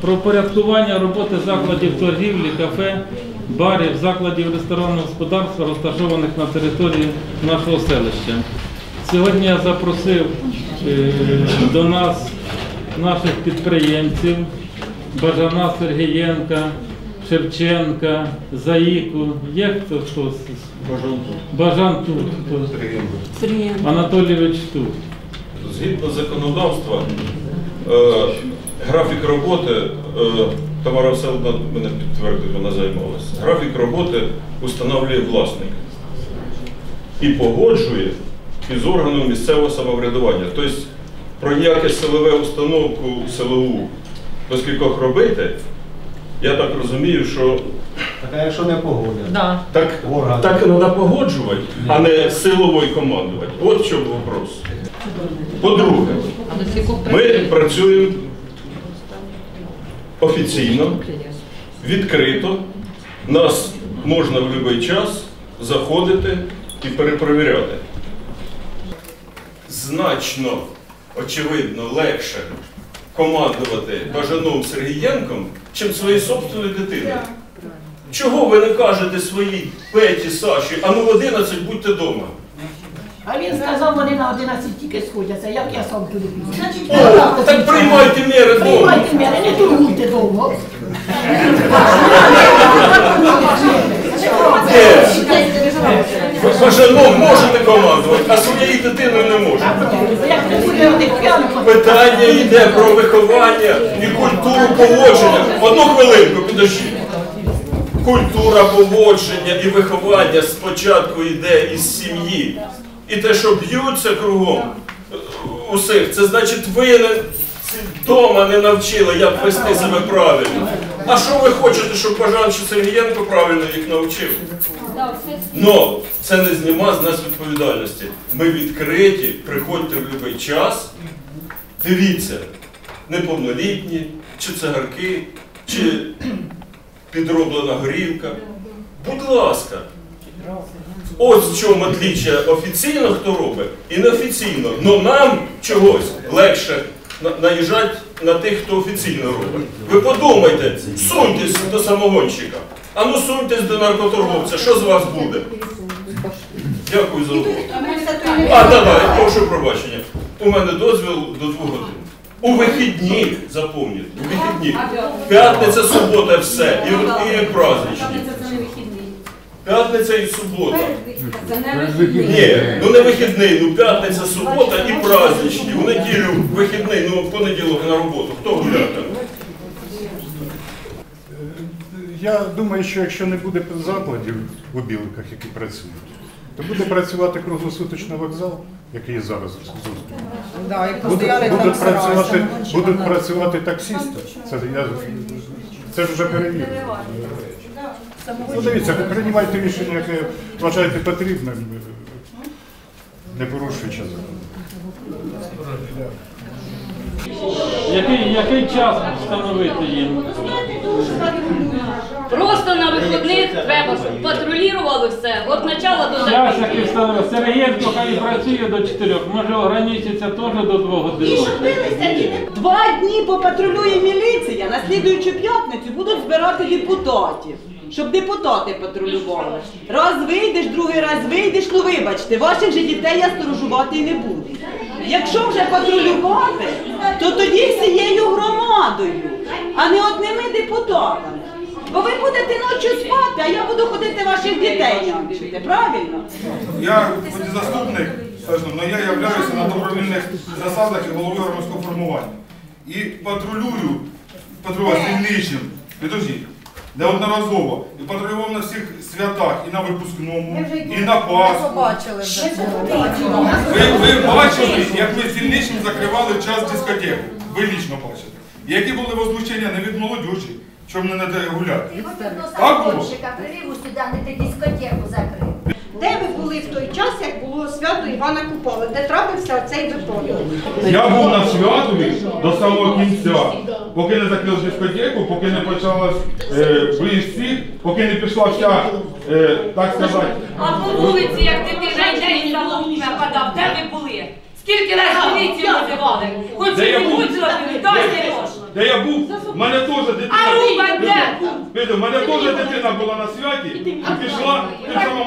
Про порядкування роботи закладів торгівлі, кафе, барів, закладів ресторанного господарства, розташованих на території нашого селища. Сьогодні я запросив е, до нас наших підприємців Бажана Сергієнка, Шевченка, Заїку. Є хто хто? з- Бажан тут. Хто? Анатолійович тут. Згідно законодавства, е, графік роботи, е, Тамара Васильівна мене підтвердить, вона займалася. Графік роботи установлює власник і погоджує із органом місцевого самоврядування. Тобто про якість силове установку силову до скількох робити, я так розумію, що Так а якщо не погода? Да. так, Орган. так треба погоджувати, а не силовою командувати. От в чому вопрос. По-друге, ми працюємо офіційно, відкрито. Нас можна в будь-який час заходити і перепровіряти. Значно, очевидно, легше командувати Бажаном Сергієнком, чим своєю собственною дитиною. Чого ви не кажете своїй Петі, Саші, а ну в 11 будьте вдома? А він сказав, вони на 11 тільки сходяться, як я сам туди піду. Значить, О, так приймайте міри вдома. приймайте мене, не турбуйте довго. Ви Бажаном можете командувати, а своєю дитиною не можете. Питання йде про виховання і культуру поводження. Одну хвилинку, підожди. Культура поводження і виховання спочатку йде із сім'ї. І те, що б'ються кругом е, усіх, це значить ви вдома не навчили, як вести себе правильно. А що ви хочете, щоб Бажан чи Сергієнко правильно їх навчив? Но це не зніма з нас відповідальності. Ми відкриті, приходьте в будь-який час. Дивіться, неповнолітні, чи цигарки, чи підроблена горілка. Будь ласка. Ось в чому отличие офіційно хто робить і неофіційно. Но нам чогось легше наїжджати на тих, хто офіційно робить. Ви подумайте, суньтесь до самогонщика. А ну суньтесь до наркоторговця, що з вас буде? Дякую за увагу. А, так, прошу пробачення. У мене дозвіл до двох годин. У вихідні, запам'ятайте, у вихідні. П'ятниця, субота, все. І, і праздничні. П'ятниця і субота. Ні, ну не вихідний, ну п'ятниця, субота і праздничні. У неділю вихідний, ну в понеділок на роботу. Хто гулятиме? Я думаю, що якщо не буде закладів у біликах, які працюють, то буде працювати круглосуточний вокзал, який є зараз. Да, Будуть, будуть, працювати, будуть працювати таксисти. Це, я, це ж вже перевірено. Ну, дивіться, ви приймайте рішення, яке вважаєте потрібним, не порушуючи закон. Який, який час встановити їм? Просто на вихідних треба, щоб патрулювали все, від начала до Час, закінчення. який встановив. Сергієнко хай працює до 4, може ограничиться теж до 2 годин. Два дні попатрулює міліція, на слідуючу п'ятницю будуть збирати депутатів, щоб депутати патрулювали. Раз вийдеш, другий раз вийдеш, ну вибачте, ваших же дітей я сторожувати і не буду. Якщо вже патрулювати, то тоді всією громадою, а не одними депутатами. Бо ви будете ночі спати, а я буду ходити ваших дітей нянчити, правильно? Я хоч заступник, але я являюся на добровільних засадах і головою громадського формування. І патрулюю, патрулював дільничим, підождіть, неодноразово. І патрулював на всіх святах, і на випускному, і на Пасху. Ви, ви бачили, як ми з дільничим закривали час дискотеку. Ви лічно бачите. І які були возмущення не від молодежі, що мене не дає гуляти. Так було? Привів сюди, не ти дискотеку закрив. Де ви були в той час, як було свято Івана Купала, де трапився цей випадок? Я був на святові до самого кінця, поки не закрили дискотеку, поки не почалась е, всіх, поки не пішла вся, е, так сказати, А по вулиці, як дитина йде і там згадав, де? Скільки разів міліцію називали? Хоч Де я і був? будь зробили, досі можна. Де я був, в мене теж дитина. А Руба де? Видите, в мене теж дитина була на святі і пішла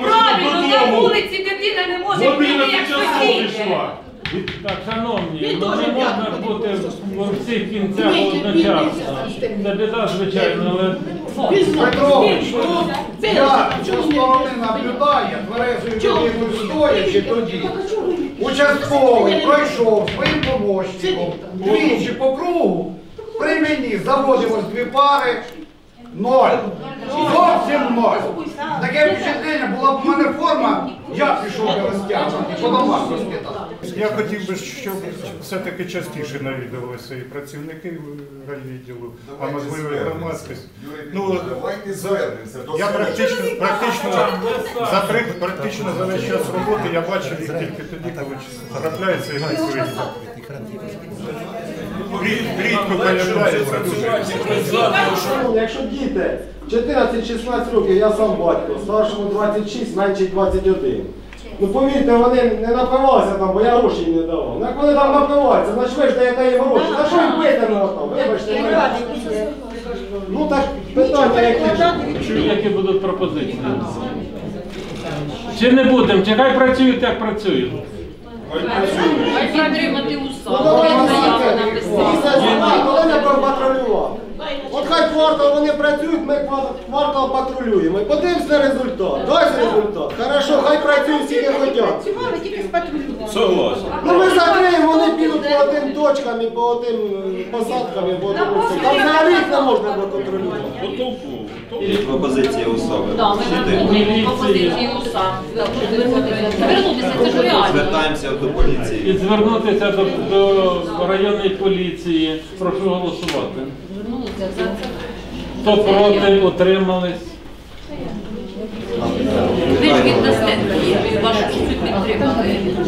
правильно, на додому. вулиці дитина не може Година прийти, як часов хотіти. пішла. Так, шановні, ну, не можна бути в всіх кінцях одночасно. Це біда, звичайно, але Петрович, Це- я не- сторони тверезою людиною стоячи тоді, участковий пройшов своїм помощником двічі по кругу, при мені заводимо дві пари, ноль. Зовсім ноль. Таке впечатлення, була б у мене форма, я пішов би розтягнути, по домах розпитати. Я хотів би, щоб все-таки частіше навідувалися і працівники райвідділу, а можливо і громадськість. Ну, Давайте звернемося до я практично, практично, за три, практично за весь час роботи я бачив їх тільки тоді, коли трапляється і працює. Рід- Рідко появляється дуже. Якщо діти 14-16 років, я сам батько, старшому 26, менший 21. Ну повірте, вони не напивалися там, бо я гроші їм не давав. Ну як вони там напиваються, значить ви ж даєте їм гроші. За що їм пити на там? Вибачте, мене. Ну так питання які. чую, які будуть пропозиції. Чи не будемо, чи хай працюють, як працюють. Хай підтримати Ну давай Хай на заяву сайте. написати. Місяць немає, коли не патрулював. От хай квартал вони працюють, ми ква- квартал патрулюємо. І подивимось на результат. Дай результат. Хорошо, хай працюють скільки хочуть. Працювали тільки з патрулювання. согласен. Ну ми закриємо, вони підуть по тим точкам і по тим е, посадкам і по всім. Там на рік не можна проконтролювати. Потоку. Пропозиція особи. Да, ми пропозиції уса. Звернутися. Звернутися, це ж реально. Звертаємося до поліції. І звернутися до, до районної поліції. Прошу голосувати. Звернутися, це- це- Хто проти, утримались. Ви ж віддасте вашу підтримку.